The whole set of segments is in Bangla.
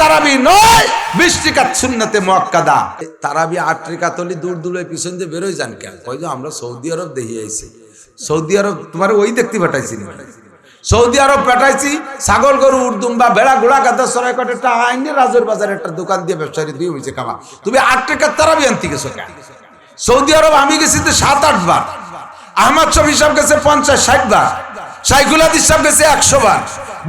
তারাবি নয় সুন্নতে মোয়াক্কাদা। তারাবি দূর পিছন দিয়ে বেরোয় যান কেন? আমরা সৌদি আরব আইছি। সৌদি আরব, তোমার ওই দেখতে পাঠাইছি সৌদি আরব ছাগল গরু উর্দুম্বা বেড়া গোড়া গাদা সরাই কটে একটা আইনে রাজের বাজার একটা দোকান দিয়ে ব্যবসায়ী দিয়ে হয়েছে কামা তুমি আট তারাবি আনতে গেছো সৌদি আরব আমি গেছি তো সাত, আট বার। আহমদ শফি সাহেব গেছে পঞ্চাশ, ষাট বার। সাইকুল হাদিস সাহেব গেছে একশো বার।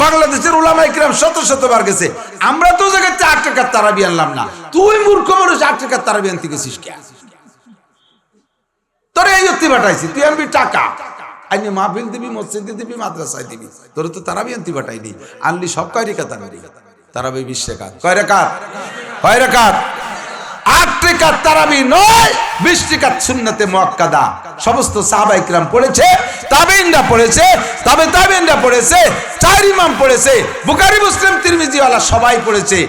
বাংলাদেশের উলামা ইকরাম শত শতবার গেছে। আমরা তো জায়গাতে আট টাকার তারাবি আনলাম না। তুই মূর্খ মানুষ, আট টাকার তারাবি আনতে গেছিস কে? তোর এই অতি পাঠাইছি, তুই আনবি টাকা। আইনি মাহফিল দিবি, মসজিদে দিবি, মাদ্রাসায় দিবি। তোর তো তারাবি আনতে আনলি সব কয় রেখাত আনবি? তারাবি বিশ কয় রেখাত? কয় আট রেখাত তারাবি নয় বিশ রেখাত সুন্নতে সমস্ত সাহাবা ইকরাম পড়েছে তাবেইনরা পড়েছে, তবে তাবেইনরা পড়েছে, চার ইমাম পড়েছে, বুখারী, মুসলিম, তিরমিজিওয়ালা সবাই পড়েছে।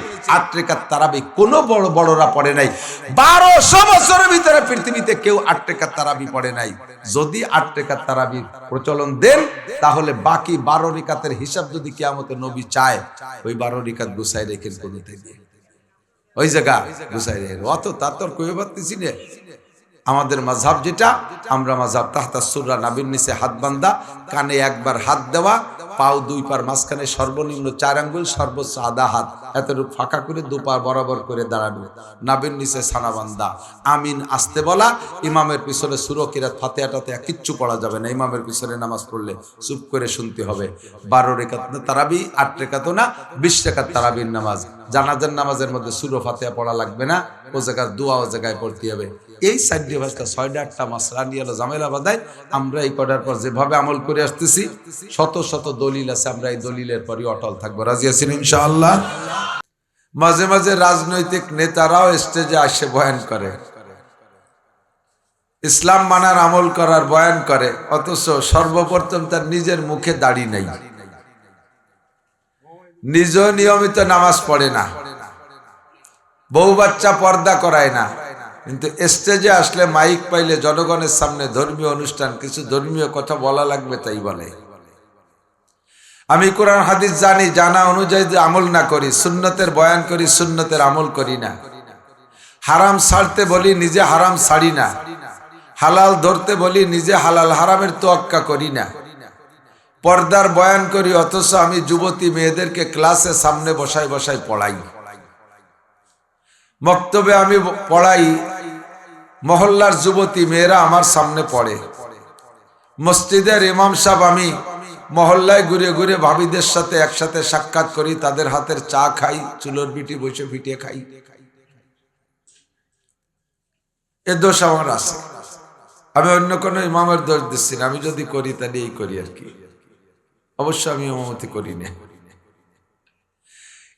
প্রচলন দেন, তাহলে বাকি বারো রেখাতের হিসাব যদি কেয়ামতে নবী চায়, ওই বারো রেখাত গুছাই রেখেন কোনো থেকে ওই জায়গা গুছাই রেখে অত তার তোর কই পারতেছি না। আমাদের মাঝাব যেটা, আমরা মাঝাব তাহতা সুররা নাবির নিচে হাত বান্ধা কানে একবার হাত দেওয়া, পাও দুই পার মাঝখানে সর্বনিম্ন চার আঙ্গুল, সর্বোচ্চ আধা হাত। এতটুকু ফাঁকা করে দু পা বরাবর করে দাঁড়াবে। নাবির নিচে ছানা বান্ধা আমিন আসতে বলা ইমামের পিছনে সুরকিরাত ফাতেহাটাতে কিচ্ছু পড়া যাবে না। ইমামের পিছনে নামাজ পড়লে চুপ করে শুনতে হবে। বারো রেখাত না তারাবি আট রেখাত না বিশ রেখাত তারাবির নামাজ। জানাজার নামাজের মধ্যে সুরো ফাতেহা পড়া লাগবে না। ও জায়গার দোয়া ও জায়গায় পড়তে হবে। এই সাইডে ভাষটা ছয়টা আটটা মাসলা নিয়ে এলো ঝামেলা বাদায় আমরা এই কটার পর যেভাবে আমল করে আসতেছি শত শত দলিল আছে। আমরা এই দলিলের পরই অটল থাকব। রাজি আছেন ইনশাআল্লাহ? মাঝে মাঝে রাজনৈতিক নেতারাও স্টেজে আসে বয়ান করে। ইসলাম মানার আমল করার বয়ান করে, অথচ সর্বপ্রথম তার নিজের মুখে দাড়ি নেই। নিজ নিয়মিত নামাজ পড়ে না। বউ বাচ্চা পর্দা করায় না। কিন্তু স্টেজে আসলে মাইক পাইলে জনগণের সামনে ধর্মীয় অনুষ্ঠান, কিছু ধর্মীয় কথা বলা লাগবে তাই বলে। আমি কোরআন, হাদিস জানি, জানা অনুযায়ী আমল না করি, সুন্নতের বয়ান করি, সুন্নতের আমল করি না। হারাম ছাড়তে বলি, নিজে হারাম ছাড়ি না। হালাল ধরতে বলি, নিজে হালাল হারামের তোয়াক্কা করি না। পর্দার বয়ান করি, অথচ আমি যুবতী মেয়েদেরকে ক্লাসে সামনে বসাই বসাই পড়াই। বক্তব্যে আমি পড়াই, মহল্লার যুবতী মেয়েরা আমার সামনে পড়ে। মসজিদের ইমাম সাহেব আমি মহল্লায় ঘুরে ঘুরে ভাবিদের সাথে একসাথে সাক্ষাৎ করি, তাদের হাতের চা খাই, চুলোর বিটি বসে ফিটিয়ে খাই। এ দোষ আমার আছে। আমি অন্য কোনো ইমামের দোষ দিচ্ছি না, আমি যদি করি তাহলে এই করি আর কি। অবশ্য আমি ইমামতি করি না।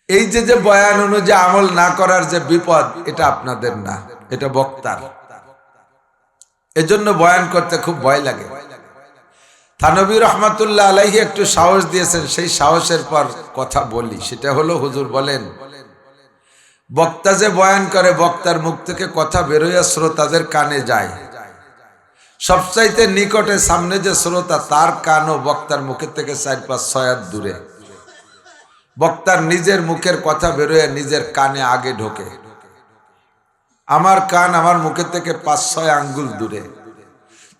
এই যে যে বয়ান অনুযায়ী আমল না করার যে বিপদ, এটা আপনাদের না, এটা বক্তার। এজন্য বয়ান করতে খুব ভয় লাগে। থানবী রহমাতুল্লাহ আলাইহি একটু সাহস দিয়েছেন, সেই সাহসের পর কথা বলি। সেটা হলো হুজুর বলেন, বক্তা যে বয়ান করে, বক্তার মুখ থেকে কথা বেরোয়া শ্রোতাদের কানে যায়। সবচাইতে নিকটে সামনে যে শ্রোতা, তার কানও বক্তার মুখের থেকে চার পাঁচ ছয় হাত দূরে। বক্তার নিজের মুখের কথা বেরোয়, নিজের কানে আগে ঢোকে। আমার কান আমার মুখের থেকে পাঁচ ছয় আঙ্গুল দূরে।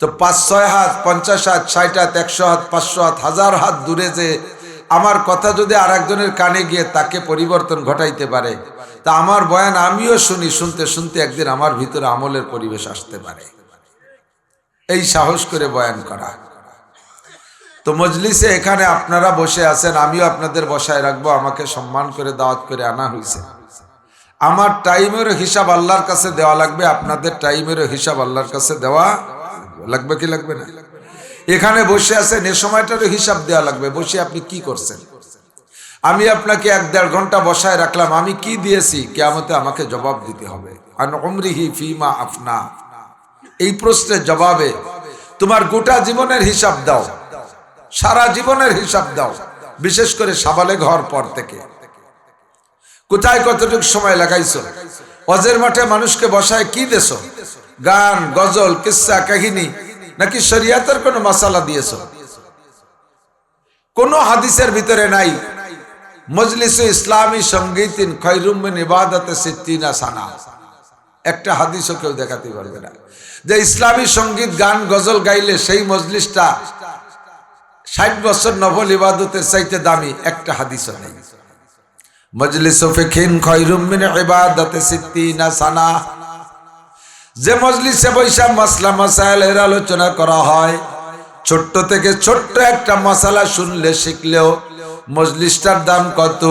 তো পাঁচ, ছয় হাত, পঞ্চাশ হাত, ষাট হাত, একশো হাত, পাঁচশো হাত, হাজার হাত দূরে যে আমার কথা যদি আর একজনের কানে গিয়ে তাকে পরিবর্তন ঘটাইতে পারে, তা আমার বয়ান আমিও শুনি, শুনতে শুনতে একদিন আমার ভিতরে আমলের পরিবেশ আসতে পারে। এই সাহস করে বয়ান করা। তো মজলিসে এখানে আপনারা বসে আছেন, আমিও আপনাদের বসায় রাখব, আমাকে সম্মান করে দাওয়াত করে আনা হয়েছে আমার টাইমেরও হিসাব আল্লাহর কাছে দেওয়া লাগবে, আপনাদের টাইমেরও হিসাব আল্লাহর কাছে দেওয়া লাগবে কি লাগবে না? এখানে বসে আছেন এ সময়টারও হিসাব দেওয়া লাগবে, বসে আপনি কি করছেন? আমি আপনাকে এক দেড় ঘণ্টা বসায় রাখলাম, আমি কি দিয়েছি? কেমতে আমাকে জবাব দিতে হবে। ফিমা আফনা। এই প্রশ্নের জবাবে, তোমার গোটা জীবনের হিসাব দাও। সারা জীবনের হিসাব দাও, বিশেষ করে সাবালে ঘর পর থেকে। কোথায় কতটুকু সময় লাগাইছো? অজের মাঠে মানুষকে বসায় কি দেশ গান, গজল, কিসা, কাহিনী, নাকি শরিয়াতের কোনো মশালা দিয়েছ? কোন হাদিসের ভিতরে নাই, মজলিস ইসলামী সানা। একটা হাদিসও কেউ দেখাতে পারবে না। যে ইসলামী সংগীত, গান, গজল গাইলে সেই মজলিসটা ষাট বছর নফল ইবাদতের চাইতে দামি, একটা হাদিসও নেই। মজলিস ফিখিন খৈরুমিন ইবাদতে সিদ্দিনা সানা। যে মজলিসে বৈশা মাসলা মাসাইলের আলোচনা করা হয়, ছোট্ট থেকে ছোট্ট একটা মশালা শুনলে শিখলেও মজলিসটার দাম কত?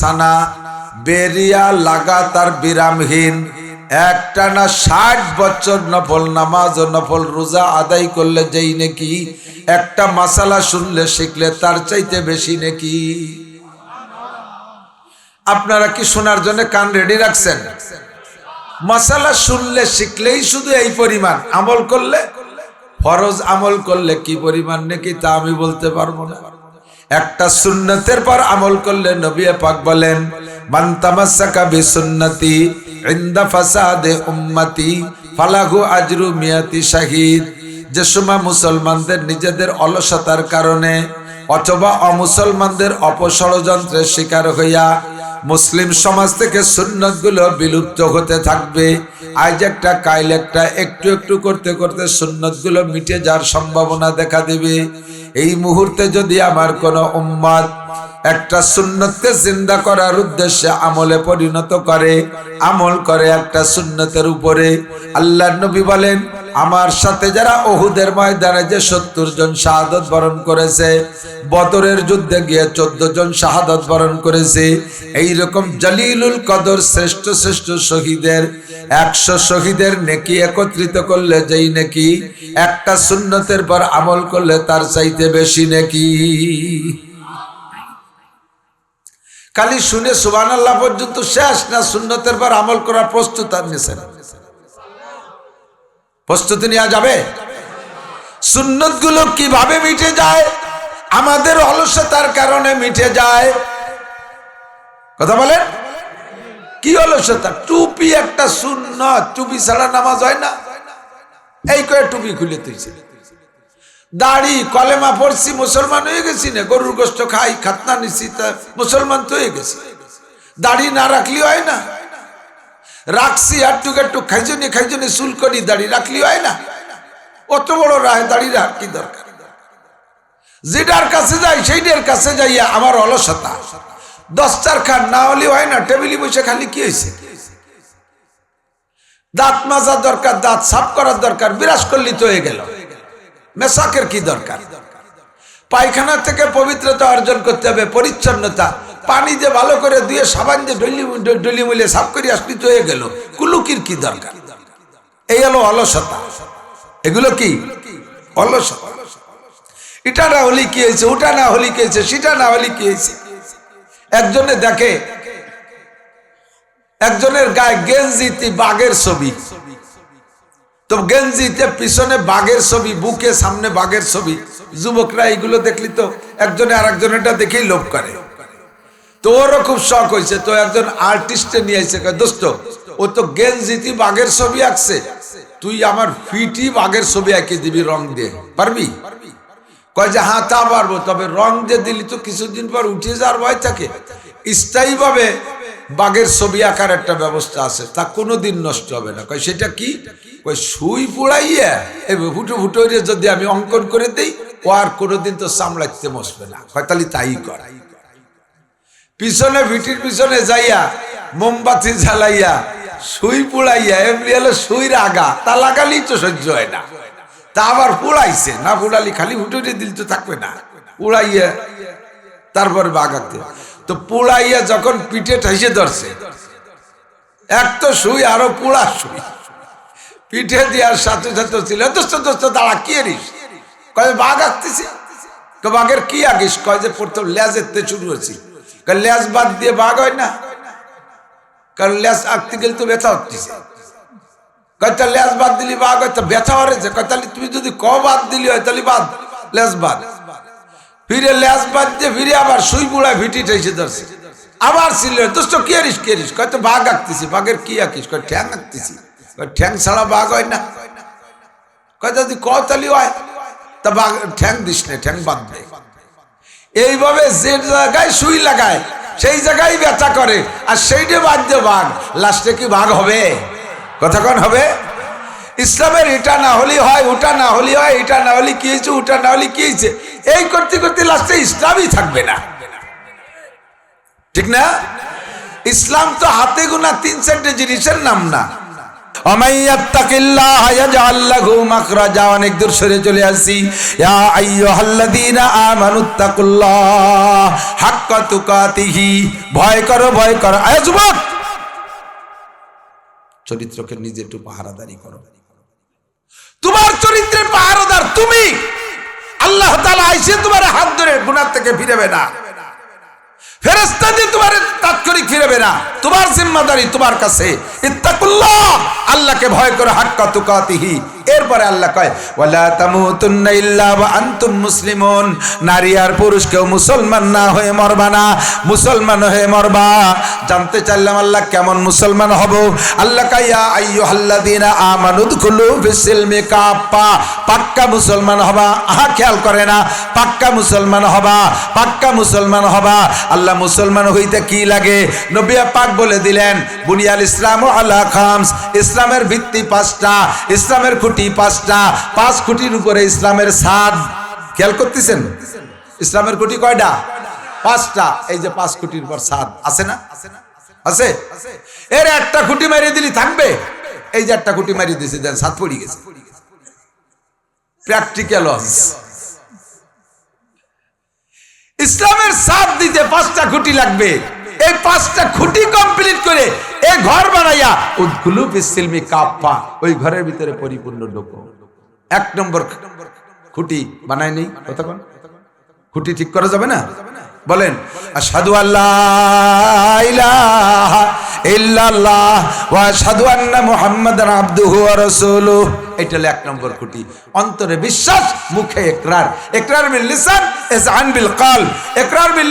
সানা। বেরিয়া লাগাতার বিরামহীন। ষাট বছর নফল নামাজ ও নফল রোজা আদায় করলে যেই নাকি? একটা মশালা শুনলে শিখলে তার চাইতে বেশি নাকি? আপনারা কি শোনার জন্য কান রেডি রাখছেন? মশালা শুনলে, শিখলেই শুধু এই পরিমাণ। আমল করলে? ফরজ আমল করলে কি পরিমাণ নাকি তা আমি বলতে পারব না। একটা সুন্নতের পর আমল করলে নবী পাক বলেন, মান তামাসসাকা বিসুন্নতি ইনদা ফাসাদে উম্মতি ফালাহু আজরু মিয়াতি শাহিদ। যে সময় মুসলমানদের নিজেদের অলসতার কারণে অথবা অমুসলমানদের অপষড়যন্ত্রের শিকার হইয়া মুসলিম সমাজ থেকে সুন্নতগুলো বিলুপ্ত হতে থাকবে। আজ একটা কাইল একটা, একটু একটু করতে করতে সুন্নতগুলো মিটে যাওয়ার সম্ভাবনা দেখা দেবে। এই মুহূর্তে যদি আমার কোনো উম্মাদ একটা সুন্নতকে জিন্দা করার উদ্দেশ্যে আমলে পরিণত করে, আমল করে একটা সুন্নতের উপরে আল্লাহ নবী বলেন আমার সাথে যারা ওহুদের ময়দানে যে সত্তর জন শাহাদত বরণ করেছে, বদরের যুদ্ধে গিয়ে চোদ্দ জন শাহাদত বরণ করেছে এই রকম জলিলুল কদর শ্রেষ্ঠ শ্রেষ্ঠ শহীদের, একশো শহীদের নেকি একত্রিত করলে যেই নেকি, একটা সুন্নতের পর আমল করলে তার চাইতে বেশি নেকি। খালি শুনে সুবান আল্লাহ পর্যন্ত শেষ না, সুন্নতের পর আমল করার প্রস্তুত আর নিছেন প্রস্তুতি নেওয়া যাবে? সুন্নতগুলো কীভাবে মিটে যায়? আমাদের অলসতার কারণে মিটে যায়। কথা বলেন? কি অলসতা? টুপি একটা সুন্নত। টুপি ছাড়া নামাজ হয় না। এই করে টুপি খুলে তুইছে দাড়ি, কলেমা পড়ছি, মুসলমান হয়ে গেছি না। গরুর গোষ্ঠ খাই, খাতনা নিছি, তা মুসলমান তো হয়ে গেছি। দাড়ি না রাখলি হয় না। রাখছি আটটুক একটু খাইজনি খাইজনি চুল করি, দাড়ি রাখলি হয় না? অত বড় রায় দাড়ি রাখ কি দরকার? যেটার কাছে যাই সেইটার কাছে যাইয়া আমার অলসতা। দশটার খান না হলে হয় না, টেবিলি বসে খালি কি হয়েছে দাঁত মাজার দরকার, দাঁত সাফ করার দরকার, বিরাজ করলি তো হয়ে গেল। মেশাকের কি দরকার? পায়খানা থেকে পবিত্রতা অর্জন করতে হবে, পরিচ্ছন্নতা। পানি দিয়ে ভালো করে দিয়ে সাবান দিয়ে ডলি ডলি মিলে সাফ করে আসলি হয়ে গেল, কুলুকির কি দরকার? এই হলো অলসতা। এগুলো কি? অলসতা। এটা না হলে কি হয়েছে, ওটা না হলে কি হয়েছে, সেটা না হলে কি হয়েছে? একজনে দেখে, একজনের গায়ে গেঞ্জিতি বাঘের ছবি। তো গেঞ্জিতে পিছনে বাঘের ছবি, বুকে সামনে বাঘের ছবি। যুবকরা এইগুলো দেখলি তো, একজনে আর একজনেরটা দেখেই লোভ করে। তো ওরও খুব শখ হয়েছে, তো একজন আর্টিস্টে নিয়ে এসে দোস্ত, ও তো গেঞ্জিতি বাঘের ছবি আঁকছে, তুই আমার ফিটি বাঘের ছবি এঁকে দিবি রং দিয়ে। পারবি? কয় যে হ্যাঁ তা পারব, তবে রং যে দিলি তো কিছুদিন পর উঠে যাওয়ার ভয় থাকে। স্থায়ী ভাবে বাঘের ছবি আঁকার একটা ব্যবস্থা আছে, তা কোনোদিন নষ্ট হবে না। কয়, সেটা কি? কই সুই পুড়াইয়া এবার ফুটো ফুটো যদি আমি অঙ্কন করে দিই, ও আর কোনোদিন তো সামলাইতে বসবে না। কয়, তাহলে তাই কর। পিছনে ভিটির পিছনে যাইয়া, মোমবাতি জ্বালাইয়া, সুই পুড়াইয়া, এমনি হলো সুইর আগা, তা লাগালেই তো সহ্য হয় না। তা আবার পুড়াইছে, না পুড়ালি খালি ফুটে দিল তো থাকবে না। পুড়াইয়া, তারপরে বাগাতে। তো পুড়াইয়া যখন পিঠে ঠাইসে ধরছে, এক তো শুই আরও পুড়া শুই পিঠে দেওয়ার সাথে সাথে ছিল, দোস্ত দোস্ত, দাঁড়া, কি এরিস? কয়ে, বাঘ আঁকতেছি বাঘের কি আঁকিস কয়, যে প্রথম লেজ এতে শুরু হয়েছি। লেজ বাদ দিয়ে বাঘ হয় না কারণ লেজ আঁকতে গেলে তো ব্যথা হচ্ছে কয়টা লেজ বাদ দিলি বাঘ হয়তো ব্যথা হরেছে কয়তালি তুমি যদি ক বাদ দিলি হয় তাহলে বাদ লেজ বাদ ফিরে লেজ বাদ দিয়ে ফিরে আবার সুই বুড়া ভিটি ঠেসে ধরছে আবার ছিল দোস্ত কি আরিস কি আরিস কয়তো বাঘ আঁকতেছি বাঘের কি আঁকিস কয় ঠ্যাং আঁকতেছি ঠ্যাং ছাড়া বাঘ হয় না কয় যদি ক তালি হয় তা বাঘ ঠ্যাং দিস না ঠ্যাং বাদ দে এইভাবে যে জায়গায় সুই লাগায়, সেই জায়গায় ব্যথা করে, আর সেইটা বাদ্য বাঘ লাস্টে কি ভাগ হবে? কতক্ষণ হবে? ইসলামের এটা না হলে হয় ওটা না হলে হয় এটা না হলে কি হয়েছে ওটা না হলে কি হয়েছে, এই করতে করতে লাস্টে ইসলামই থাকবে না। ঠিক না? ইসলাম তো হাতে গোনা তিন চারটে জিনিসের নাম না। ভয় করো ভয় করো। যুবক! চরিত্রকে নিজে একটু পাহারাদারি করো। তোমার চরিত্রের পাহারাদার তুমি। আল্লাহ তালা আইসে তোমার হাত ধরে গুনাহ থেকে ফিরাবে না। ফেরেস্তা দিয়ে তোমার তাৎক্ষণিক ফিরবে না, তোমার জিম্মাদারি তোমার কাছে। ইত্তাকুল্লাহ, আল্লাহকে ভয় করে, হাক্কা তুকাতিহি। এরপরে আল্লাহ কয় নারী আর পুরুষ কেউ মুসলমান না হয়ে মরবা না, মুসলমান হয়ে মরবা। জানতে চাইলাম আল্লাহ কেমন মুসলমান হব? আল্লাহ কাইয়া আইয়ুহাল্লাযীনা আমানু দুখুলু ফিসিলমি কাফা পাক্কা মুসলমান হবা? আহা, খেয়াল করে না। পাক্কা মুসলমান হবা? পাক্কা মুসলমান হবা? আল্লাহ মুসলমান হইতে কি লাগে? নবিয়া পাক বলে দিলেন, বুনিয়াল ইসলাম আল্লাহ খামস। ইসলামের ভিত্তি পাঁচটা। ইসলামের খুঁটি পাঁচটা, পাঁচ খুঁটির উপরে ইসলামের সাদ খেয়াল করতেছেন? ইসলামের খুঁটি কয়টা? পাঁচটা। এই যে পাঁচ খুঁটির পর সাদ আছে না? আছে? এর একটা খুঁটি মারিয়ে দিলি, থাকবে? এই যে একটা খুঁটি মারিয়ে দিয়েছে, দেন সাত পড়ি গেছে। প্র্যাকটিক্যাল ইসলামের সাথ দিতে পাঁচটা খুঁটি লাগবে। এই পাঁচটা খুঁটি কমপ্লিট করে এই ঘর বানাইয়া উদ্গুলু বিসিলমি কাপ্পা, ওই ঘরের ভিতরে পরিপূর্ণ লোক এক নম্বর খুঁটি বানায় নেই, কতক্ষণ? খুঁটি ঠিক করা যাবে না? বলেন সাধু আল্লাহ রাসূলুহু। এটা এক নম্বর খুঁটি। অন্তরে বিশ্বাস, মুখে একরার। একরার বিল লিসান ইজআন বিল একরার বিল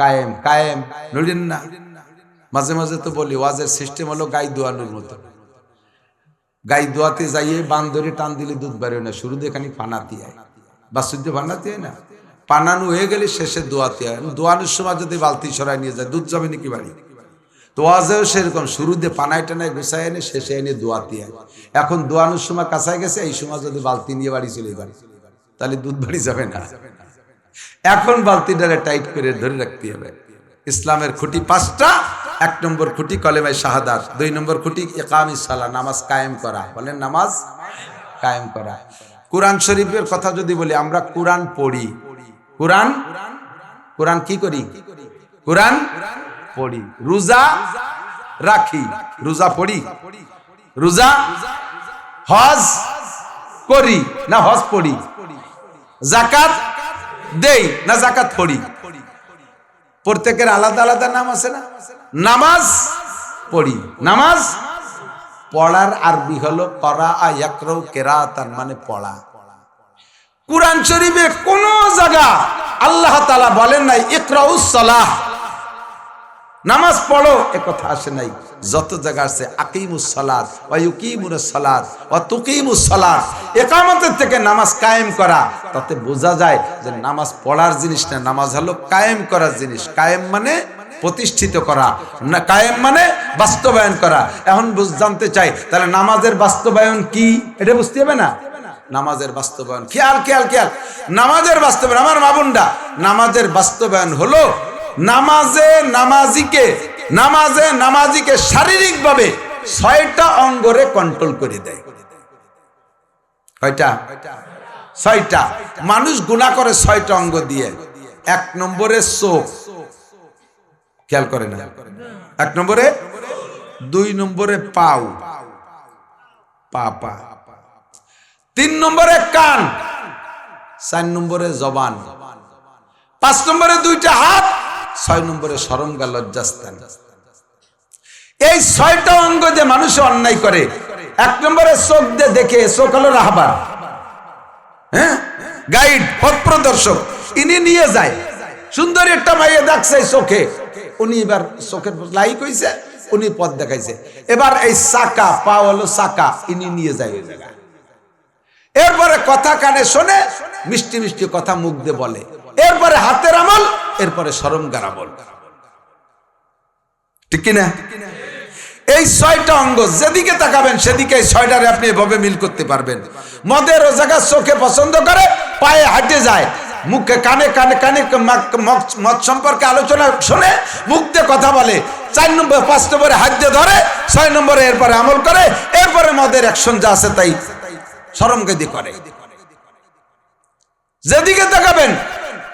কায়েম কায়েম। নড়েন না, মাঝে মাঝে তো বলি, ওয়াজের সিস্টেম হলো গাই দোয়ানোর মতো। গাই দোয়াতে যাইয়ে বান্দরে টান দিলে দুধ বেরোয় না, শুরু দিয়ে খানিক পানাতে হয় বা শুদ্ধ পানাতে হয় না। পানানো হয়ে গেলে শেষে দোয়াতে হয় দোয়ানোর সময় যদি বালতি সরাই নিয়ে যায়, দুধ যাবে নাকি বাড়ি? দোয়াজেও সেরকম শুরুতে পানায় টানায় গুছায় এনে শেষে এনে দোয়াতে হয় এখন দোয়ানোর সময় কাছায় গেছে, এই সময় যদি বালতি নিয়ে বাড়ি চলে যাবে তাহলে দুধ বাড়ি যাবে না। এখন বালতিটারে টাইট করে ধরে রাখতে হবে। ইসলামের খুঁটি পাঁচটা, এক নম্বর খুঁটি কলেমায় শাহাদাত, দুই নম্বর খুঁটি একামি সালা নামাজ কায়েম করা। বলেন নামাজ কায়েম করা। কোরআন শরীফের কথা যদি বলি, আমরা কোরআন পড়ি। কোরআন? কোরআন কি করি? কোরআন পড়ি। রোজা রাখি। রোজা পড়ি? রোজা হজ করি না হজ পড়ি? জাকাত দেই না জাকাত পড়ি প্রত্যেকের আলাদা আলাদা নাম আছে না? নামাজ পড়ি। নামাজ পড়ার আরবি হলো করা আয়াক্রৌ কেরাতান মানে পড়া। কুরআন শরীফে কোন জায়গা আল্লাহ তাআলা বলেন নাই, ইকরাউস সালাহ। নামাজ পড়ো, এ কথা আসে নাই। যত জায়গা আছে, আকিমুস সালাত ওয়া ইউকিমুস সালাত ওয়া তুকিমুস সালাত। একামতের থেকে নামাজ কায়েম করা। তাতে বোঝা যায় যে নামাজ পড়ার জিনিস না, নামাজ হলো কায়েম করার জিনিস। কায়েম মানে প্রতিষ্ঠিত করা, না কায়েম মানে বাস্তবায়ন করা। এখন জানতে চাই, তাহলে নামাজের বাস্তবায়ন কি? এটা বুঝতে হবে না? নামাজের বাস্তবায়ন, খেয়াল খেয়াল খেয়াল। নামাজের বাস্তবায়ন, আমার মাবুন্ডা নামাজের বাস্তবায়ন হলো নামাজে নামাজিকে নামাজে নামাজিকে শারীরিকভাবে ছয়টা অঙ্গরে কন্ট্রোল করে দেয়। কয়টা? ছয়টা। মানুষ গুণা করে ছয়টা অঙ্গ দিয়ে। এক নম্বরে চোখ খেয়াল করে না? এক নম্বরে? দুই নম্বরে পাও। পা পা তিন নম্বরে কান। চার নম্বরে জবান। পাঁচ নম্বরে দুইটা হাত। ছয় নম্বরে সরঙ্গা লজ্জাস্থান। এই ছয়টা অঙ্গ যে মানুষ অন্যায় করে, এক নম্বরে চোখ দিয়ে দেখে, চোখ হলো রাহবার। হ্যাঁ? গাইড পথ প্রদর্শক ইনি নিয়ে যায়। সুন্দর একটা মাইয়ে দেখছে চোখে। উনি এবার চোখের লাইক কইছে, উনি পথ দেখাইছে। এবার এই চাকা, পা হলো চাকা, ইনি নিয়ে যায় ওই জায়গায়। এরপরে কথা কানে শোনে, মিষ্টি মিষ্টি কথা মুখ দিয়ে বলে। এরপরে হাতের আমল এরপরে সরমগার আমল ঠিক কিনা? এই ছয়টা অঙ্গ যেদিকে তাকাবেন, সেদিকে এই ছয়টারে আপনি এভাবে মিল করতে পারবেন। মদের ও জায়গা চোখে পছন্দ করে, পায়ে হাঁটে যায়। মুখে কানে কানে কানে মদ- সম্পর্কে আলোচনা শুনে, মুখ দিয়ে কথা বলে। চার নম্বর, পাঁচ নম্বরে হাত দিয়ে ধরে, ছয় নম্বরে এরপরে আমল করে, এরপরে মদের অ্যাকশন যা আছে তাই সরমগেদি করে। যেদিকে তাকাবেন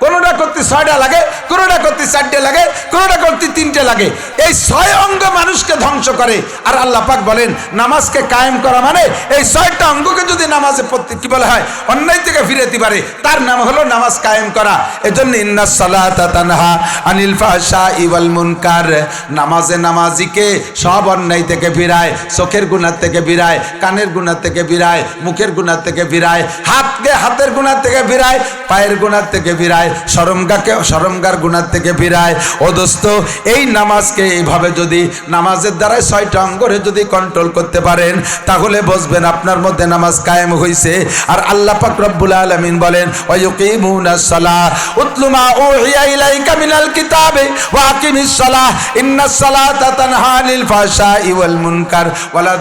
কোনোটা করতে ছয়টা লাগে, কোনোটা করতে চারটে লাগে, কোনোটা করতে তিনটে লাগে। এই ছয় অঙ্গ মানুষকে ধ্বংস করে। আর আল্লাহ পাক বলেন, নামাজকে কায়েম করা মানে এই ছয়টা অঙ্গকে যদি নামাজে কি বলা হয়, অন্যায় থেকে ফিরেতে পারে, তার নাম হলো নামাজ কায়েম করা। এজন্য ইন্না সালাতা তানহা আনিল ফাহশা ইওয়াল মুনকার। নামাজে নামাজিকে সব অন্যায় থেকে ফিরায়, চোখের গুণার থেকে ফিরায়, কানের গুণার থেকে ফিরায়, মুখের গুণার থেকে ফিরায়, হাতকে হাতের গুণার থেকে ফিরায়, পায়ের গুণার থেকে ফিরায়। সরমগাকে সরমগার গুণার থেকে ফিরায়। ও দোস্ত, এই নামাজকে এইভাবে যদি নামাজের দ্বারাই ছয়টা অঙ্গরে যদি কন্ট্রোল করতে পারেন, তাহলে বুঝবেন আপনার মধ্যে নামাজ কায়েম হইছে। আর আল্লাহ পাক রব্বুল আলামিন বলেন সালাহ উতলু মা উহিয়া ইলাইকা মিনাল কিতাবে সালাহ ইন্নাস সালাতা তানহা আনিল ওয়াল মুনকার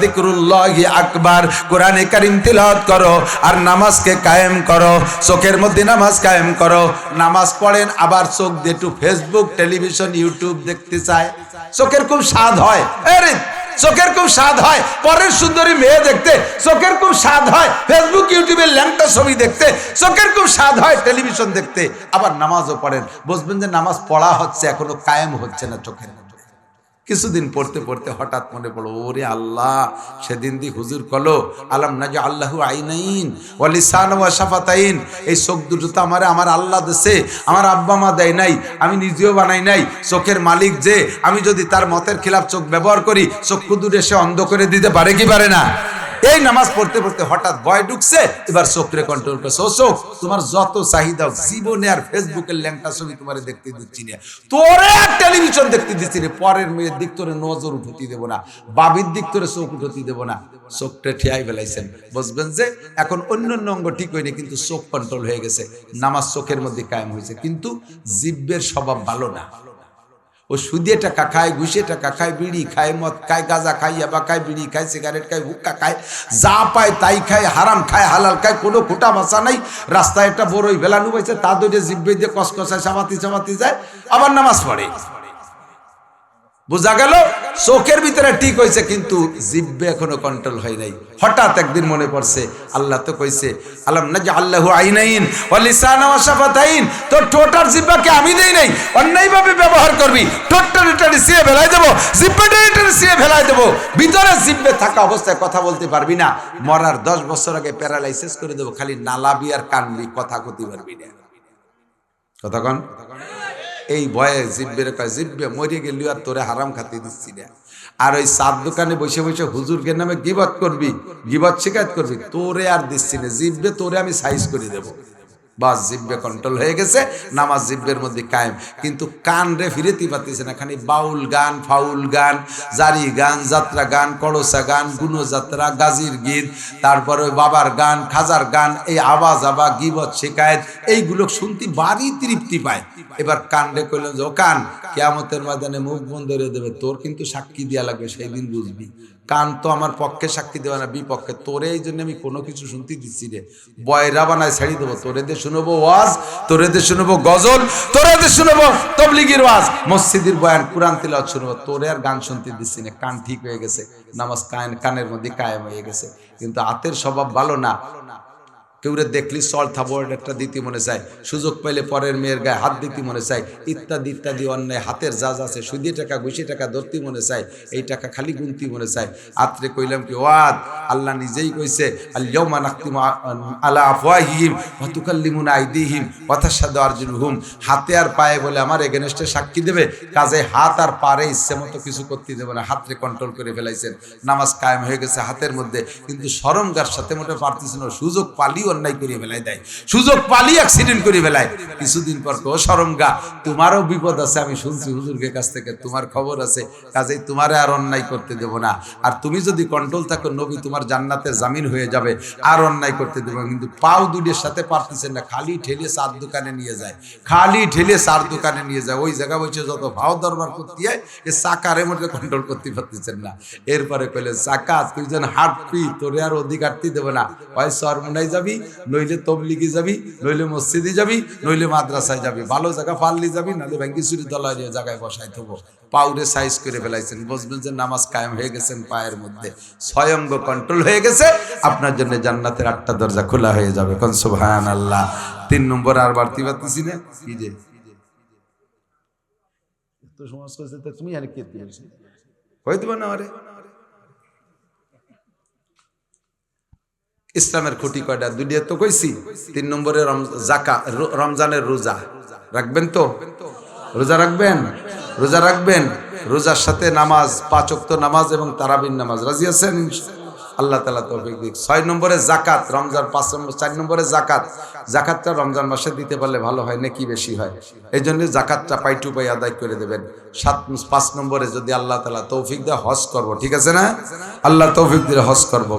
যিকরুল্লাহি আকবার কোরআনে কারীম তিলাওয়াত করো আর নামাজকে কায়েম করো, চোখের মধ্যে নামাজ কায়েম করো। নামাজ পড়েন, আবার চোখ দিয়ে একটু ফেসবুক টেলিভিশন ইউটিউব দেখতে চায়। চোখের খুব স্বাদ হয়। চোখের খুব স্বাদ হয়। পরের সুন্দরী মেয়ে দেখতে, চোখের খুব স্বাদ হয়। ফেসবুক ইউটিউবের ল্যাংটা ছবি দেখতে, চোখের খুব স্বাদ হয় টেলিভিশন দেখতে। আবার নামাজও পড়েন। বুঝবেন যে নামাজ পড়া হচ্ছে, এখনও কায়েম হচ্ছে না চোখের। কিছুদিন পড়তে পড়তে হঠাৎ মনে পড়ো ওরে আল্লাহ, সেদিন দি হুজুর কলো, আলাম না যে আল্লাহু আইনাইন ওয়ালিসান ওয়া সাফাতাইন এই চোখ দুটো তো আমার আমার আল্লাহ দেশে আমার আব্বা মা দেয় নাই, আমি নিজেও বানাই নাই, চোখের মালিক যে, আমি যদি তার মতের খিলাফ চোখ ব্যবহার করি চক্ষু দূরে সে অন্ধ করে দিতে পারে কি পারে না? এই নামাজ পড়তে পড়তে হঠাৎ ভয় ঢুকছে, এবার চোখরে কন্ট্রোল করছে। ও চোখ, তোমার যত চাহিদা, জীবনে আর ফেসবুকের ল্যাংটা ছবি তোমার দেখতে দিচ্ছি না। তোরে আর টেলিভিশন দেখতে দিচ্ছি না। পরের মেয়ের দিক তোরে নজর উঠতে দেবো না। বাবির দিক তোরে চোখ উঠতে দেবো না। চোখটা ঠিয়াই ফেলাইছেন। বুঝবেন যে, এখন অন্য অন্য অঙ্গ ঠিক হয়নি, কিন্তু চোখ কন্ট্রোল হয়ে গেছে। নামাজ চোখের মধ্যে কায়েম হয়েছে, কিন্তু জিব্বের স্বভাব ভালো না। ও সুদে টাকা খায় ঘুষে টাকা খায় বিড়ি, খায় মদ, খায় গাঁজা, খায় ইয়াবা, খায় বিড়ি, খায় সিগারেট খায় হুক্কা, খায় যা পায় তাই খায়, হারাম খায়, হালাল খায়, কোনো খোটা বাসা নাই। রাস্তায় একটা বড়ই ভেলানু পাইছে তা ধরে জিব্বে দিয়ে কসকসায় সামাতি সামাতি যায়, আবার নামাজ পড়ে। বোঝা গেল, চোখের ভিতরে ঠিক হয়েছে, কিন্তু জিব্বে এখনও কন্ট্রোল হয় নাই। হঠাৎ একদিন মনে পড়ছে, আল্লাহ তো কইছে, আলাম না যে আল্লাহু আইনাইন শাফাতাইন? তোর ঠোঁটার জিব্বাকে আমি দেই নাই, অন্যায়ভাবে ব্যবহার করবি। ঠোঁটটা রিটারে সিয়ে ফেলাই দেবো, জিব্বাটা রিটারে সিয়ে ফেলাই দেবো। ভিতরে জিব্বে থাকা অবস্থায় কথা বলতে পারবি না। মরার দশ বছর আগে প্যারালাইসিস করে দেবো, খালি নালাবি আর কানবি কথা কতি পারবি না। কথা কন। এই ভয়ে জিব্বের কয় জিব্বে মরে গেলি আর তোরে হারাম খাতে দিচ্ছি না। আর ওই সাত দোকানে বসে বসে হুজুরকে নামে গিবত করবি, গিবত শিকায়ত করবি, তোরে আর দিচ্ছি না, জিব্বে তোরে আমি সাইজ করে দেবো। বাস জিব্বে কন্ট্রোল হয়ে গেছে, নামাজ জিব্বের মধ্যে কায়েম। কিন্তু কান রে ফিরেতে পারতেছে না, খালি বাউল গান, ফাউল গান, জারি গান, যাত্রা গান, কড়সা গান, গুণযাত্রা, গাজির গীত, তারপরে ওই বাবার গান, খাজার গান, এই আওয়াজ আবা গিবত, শিকায়ত, এইগুলো শুনতে বাড়ি তৃপ্তি পায়। এবার কান রে কইলেন যে, ও কান, কেয়ামতের ময়দানে মুখ বন্ধ করে দেবে, তোর কিন্তু সাক্ষী দেওয়া লাগবে, সেই দিন বুঝবি। কান তো আমার পক্ষে সাক্ষী দেবে না, বিপক্ষে। তোরে এই জন্য আমি কোনো কিছু শুনতে দিচ্ছি রে। বয়রা বানায় ছাড়ি দেবো। তোরে দিয়ে শুনব ওয়াজ, তোরে দিয়ে শুনব গজল, তোরে দিয়ে শুনব তবলিগির ওয়াজ। মসজিদের বয়ান, কোরআন তিলাওয়াত শুনব। তোরে আর গান শুনতে দিচ্ছি না। কান ঠিক হয়ে গেছে। নামাজ কান কানের মধ্যে কায়েম হয়ে গেছে। কিন্তু হাতের স্বভাব ভালো না। কেউরে দেখলি সল থাবড় একটা দিতে মনে চায়, সুযোগ পেলে পরের মেয়ের গায়ে হাত দিতে মনে চায়, ইত্যাদি ইত্যাদি, অন্যায়, হাতের যা আছে, সুদি টাকা, ঘুষি টাকা ধরতে মনে চায়, এই টাকা খালি গুনতি মনে চায়। আত্রে কইলাম কি, ওয়াদ, আল্লাহ নিজেই কইছে আল্লাহমা নাক্তিমু আলা আফওয়াহিহিম, ওয়া তুকাল্লিমুনা আইদিহিম, ওয়া তাশহাদু আরজুলুহুম। হাতে আর পায়ে বলে আমার এগেনস্টে সাক্ষী দেবে, কাজে হাত আর পারে ইচ্ছে মতো কিছু করতে দেবে না, হাতরে কন্ট্রোল করে ফেলাইছেন। নামাজ কায়েম হয়ে গেছে হাতের মধ্যে, কিন্তু সরমগার সাথে মোটে পারতেছে না, সুযোগ পালি অন্যায় করে ফেলাই দেয়। সুযোগ পালি অ্যাক্সিডেন্ট করে ফেলায় কিছুদিন পর তো সরমগা তোমারও বিপদ আছে, আমি শুনছি হুজুরকে কাছ থেকে। তোমার খবর আছে, কাজেই তোমারে আর অন্যায় করতে দেব না। আর তুমি যদি কন্ট্রোল থাকো, নবী তোমার জান্নাতের জামিন হয়ে যাবে। আর অন্যায় করতে দেবো। কিন্তু পাও দুটির সাথে পারতেছেন না। খালি ঠেলে সার দোকানে নিয়ে যায়। খালি ঠেলে সার দোকানে নিয়ে যায়। ওই জায়গা বসে যত ভাও দরবার করতে হয় এ চাকারের মধ্যে কন্ট্রোল করতে পারতেছেন না। এরপরে কইলে চাকা, তুই যেন হাঁটবি, তোরে আর অধিকারটি দেবে না। হয় সরমুনাই যাবি নইলে তবলিগি যাবি নইলে মসজিদে যাবি নইলে মাদ্রাসায় যাবি। ভালো জায়গা পারলি যাবি নাহলে ব্যাংকি চুরি দলায় জায়গায় বসাই থবো। পাউরে সাইজ করে ফেলাইছেন। বুঝবেন যে নামাজ কায়েম হয়ে গেছেন পায়ের মধ্যে। স্বয়ংগ কন্ট্রোল হয়ে গেছে আপনার জন্য জান্নাতের আটটা দরজা খোলা হয়ে যাবে। কোন সুবহান আল্লাহ তিন নম্বর আর বাড়তি পারতেছি না? কি যে? তো সমাজ করছে তুমি আর কে দেবে না আরে ইসলামের খুঁটি কয়টা? দুইটা তো কইছি। তিন নম্বরে জাকা রমজানের রোজা। রাখবেন তো? রোজা রাখবেন? রোজা রাখবেন? রোজার সাথে নামাজ, পাঁচ ওয়াক্ত নামাজ এবং তারাবিন নামাজ। রাজি আছেন? আল্লাহ তালা দিক। ছয় নম্বরে জাকাত, রমজান পাঁচ নম্বর, চার নম্বরে জাকাত। জাকাতটা রমজান মাসে দিতে পারলে ভালো হয়, নাকি বেশি হয়। এই জন্য জাকাতটা পাই টু পাই আদায় করে দেবেন। সাত, পাঁচ নম্বরে যদি আল্লাহ তালা তৌফিক দেয়, হজ করব। ঠিক আছে না? আল্লাহ তৌফিক দিলে হজ করব।